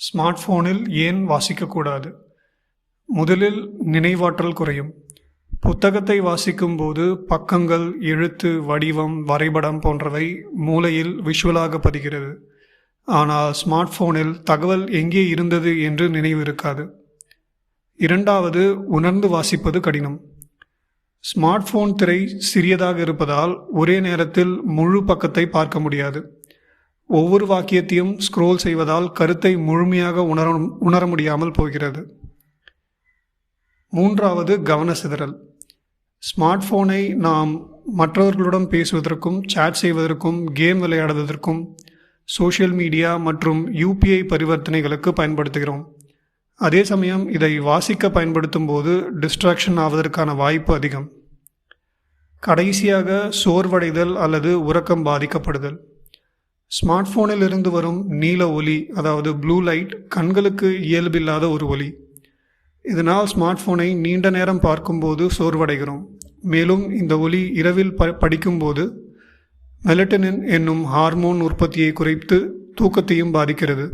Smart ஃபோனில் ஏன் வாசிக்கக்கூடாது? முதலில் நினைவாற்றல் குறையும். புத்தகத்தை வாசிக்கும்போது பக்கங்கள் எழுத்து வடிவம் வரைபடம் போன்றவை மூளையில் விஷுவலாக பதிகிறது. ஆனால் ஸ்மார்ட் ஃபோனில் தகவல் எங்கே இருந்தது என்று நினைவு இருக்காது. இரண்டாவது உணர்ந்து வாசிப்பது கடினம். ஸ்மார்ட் ஃபோன் திரை சிறியதாக இருப்பதால் ஒரே நேரத்தில் முழு பக்கத்தை பார்க்க முடியாது. ஒவ்வொரு வாக்கியத்தையும் ஸ்க்ரோல் செய்வதால் கருத்தை முழுமையாக உணர உணர முடியாமல் போகிறது. மூன்றாவது கவன சிதறல். ஸ்மார்ட் ஃபோனை நாம் மற்றவர்களுடன் பேசுவதற்கும் சேட் செய்வதற்கும் கேம் விளையாடுவதற்கும் சோஷியல் மீடியா மற்றும் யூபிஐ பரிவர்த்தனைகளுக்கு பயன்படுத்துகிறோம். அதே சமயம் இதை வாசிக்க பயன்படுத்தும் போது டிஸ்ட்ராக்ஷன் ஆவதற்கான வாய்ப்பு அதிகம். கடைசியாக சோர்வடைதல் அல்லது உறக்கம் பாதிக்கப்படுதல். ஸ்மார்ட் ஃபோனில் இருந்து வரும் நீல ஒளி அதாவது ப்ளூ லைட் கண்களுக்கு இயல்பில்லாத ஒரு ஒளி இதனால் ஸ்மார்ட் ஃபோனை நீண்ட நேரம் பார்க்கும்போது சோர்வடைகிறோம். மேலும் இந்த ஒளி இரவில் ப படிக்கும்போது மெலட்டனின் என்னும் ஹார்மோன் உற்பத்தியை குறைத்து தூக்கத்தையும் பாதிக்கிறது.